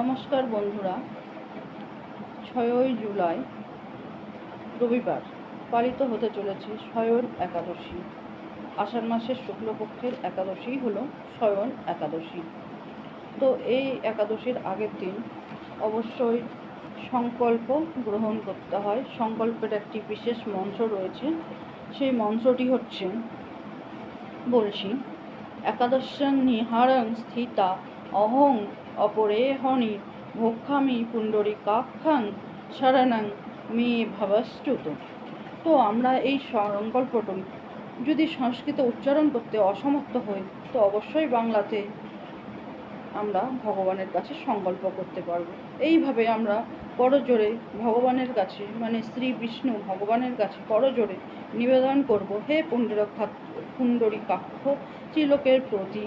নমস্কার বন্ধুরা, ছয়ই জুলাই, রবিবার, পালিত হতে চলেছে শয়ন একাদশী। আষাঢ় মাসের শুক্লপক্ষের একাদশী হলো শয়ন একাদশী। তো এই একাদশীর আগের দিন অবশ্যই সংকল্প গ্রহণ করতে হয়। সংকল্পের একটি বিশেষ মন্ত্র রয়েছে। সেই মন্ত্রটি হচ্ছে বলছি একাদশাং নিহারং স্থিতা অহং অপরেহনি ভক্ষামি পুণ্ডরিকাক্ষাং শরণং মেয়ে ভবস্তুত। তো আমরা এই সংকল্পটি যদি সংস্কৃত উচ্চারণ করতে অসমর্থ হই, তো অবশ্যই বাংলাতে আমরা ভগবানের কাছে সংকল্প করতে পারব। এইভাবে আমরা করজোরে ভগবানের কাছে মানে শ্রী বিষ্ণু ভগবানের কাছে করজোরে নিবেদন করব, হে পুণ্ডরক্ষা পুণ্ডরিকাক্ষ ত্রিলোকের প্রতি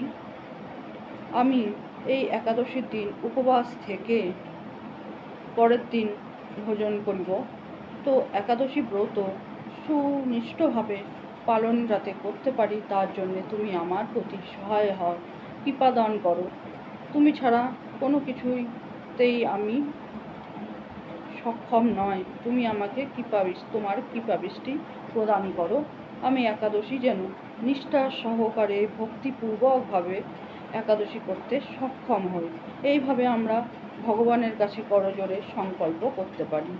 আমি এই একাদশীর দিন উপবাস থেকে পরের দিন ভোজন করিব। তো একাদশী ব্রত সুনিষ্ঠভাবে পালন যাতে করতে পারি, তার জন্যে তুমি আমার প্রতি সহায় হও, কৃপা দান করো। তুমি ছাড়া কোনো কিছুতেই আমি সক্ষম নয় তুমি আমাকে কৃপাবিষ তোমার কৃপাবৃষ্টি প্রদান করো। আমি একাদশী যেন নিষ্ঠা সহকারে ভক্তিপূর্বকভাবে একাদশী করতে সক্ষম হই। এইভাবে আমরা ভগবানের কাছে করজোরে সংকল্প করতে পারি।